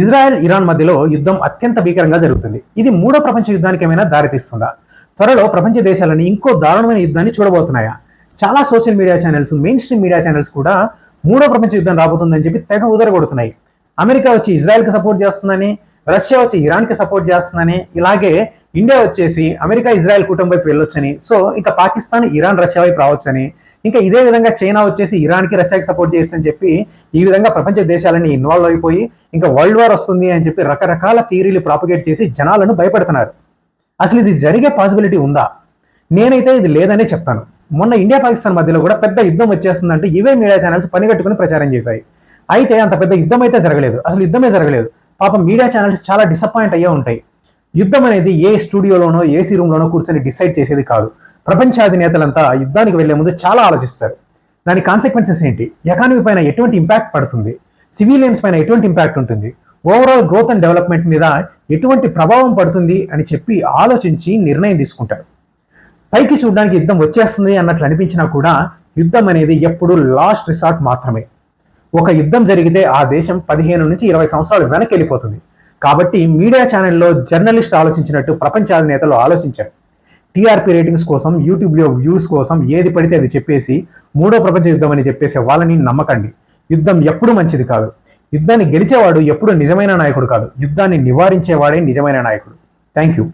Israel Iran మధ్యలో యుద్ధం అత్యంత భీకరంగా జరుగుతుంది. ఇది మూడో ప్రపంచ యుద్ధానికి ఏమైనా దారితీస్తుందా? త్వరలో ప్రపంచ దేశాలని ఇంకో దారుణమైన యుద్ధాన్ని చూడబోతున్నాయా? చాలా social media channels mainstream media channels కూడా మూడో ప్రపంచ యుద్ధం రాబోతుందని చెప్పి తెగ ఉదరగొడుతున్నాయి అమెరికా వచ్చి ఇజ్రాయెల్కి సపోర్ట్ చేస్తుందని రష్యా వచ్చి ఇరాన్కి సపోర్ట్ చేస్తుందని ఇలాగే ఇండియా వచ్చేసి అమెరికా ఇజ్రాయెల్ కూటమి వైపు వెళ్ళొచ్చని. సో ఇంకా పాకిస్తాన్ ఇరాన్ రష్యా వైపు రావచ్చని. ఇంకా ఇదే విధంగా చైనా వచ్చేసి ఇరాన్కి రష్యాకి సపోర్ట్ చేయొచ్చు అని చెప్పి ఈ విధంగా ప్రపంచ దేశాలని ఇన్వాల్వ్ అయిపోయి ఇంకా వరల్డ్ వార్ వస్తుంది అని చెప్పి రకరకాల థియరీలు ప్రాపగేట్ చేసి జనాలను భయపెడుతున్నారు. అసలు ఇది జరిగే పాసిబిలిటీ ఉందా? నేనైతే ఇది లేదనే చెప్తాను. మొన్న ఇండియా పాకిస్తాన్ మధ్యలో కూడా పెద్ద యుద్ధం వచ్చేస్తుందంటే ఇవే మీడియా ఛానల్స్ పనిగట్టుకుని ప్రచారం చేశాయి. అయితే అంత పెద్ద యుద్ధం అయితే జరగలేదు. అసలు యుద్ధమే జరగలేదు. పాపం మీడియా ఛానల్స్ చాలా డిసప్పాయింట్ అయ్యే ఉంటాయి. యుద్ధం అనేది ఏ స్టూడియోలోనో ఏసీ రూమ్లోనో కూర్చొని డిసైడ్ చేసేది కాదు. ప్రపంచాధినేతలంతా యుద్ధానికి వెళ్ళే ముందు చాలా ఆలోచిస్తారు. దాని కాన్సిక్వెన్సెస్ ఏంటి? ఎకానమీ పైన ఎటువంటి ఇంపాక్ట్ పడుతుంది? సివిలియన్స్ పైన ఎటువంటి ఇంపాక్ట్ ఉంటుంది? ఓవరాల్ గ్రోత్ అండ్ డెవలప్మెంట్ మీద ఎటువంటి ప్రభావం పడుతుంది అని చెప్పి ఆలోచించి నిర్ణయం తీసుకుంటారు. పైకి చూడడానికి యుద్ధం వచ్చేస్తుంది అన్నట్లు అనిపించినా కూడా యుద్ధం అనేది ఎప్పుడు లాస్ట్ రిసార్ట్ మాత్రమే. ఒక యుద్ధం జరిగితే ఆ దేశం పదిహేను నుంచి ఇరవై సంవత్సరాలు వెనక్కి వెళ్ళిపోతుంది. కాబట్టి మీడియా ఛానల్లో జర్నలిస్ట్ ఆలోచించినట్టు ప్రపంచాధినేతలు ఆలోచించారు. టీఆర్పీ రేటింగ్స్ కోసం యూట్యూబ్లో వ్యూస్ కోసం ఏది పడితే అది చెప్పేసి మూడో ప్రపంచ యుద్ధం అని చెప్పేసే వాళ్ళని నమ్మకండి. యుద్ధం ఎప్పుడు మంచిది కాదు. యుద్ధాన్ని గెలిచేవాడు ఎప్పుడు నిజమైన నాయకుడు కాదు. యుద్ధాన్ని నివారించేవాడే నిజమైన నాయకుడు. Thank you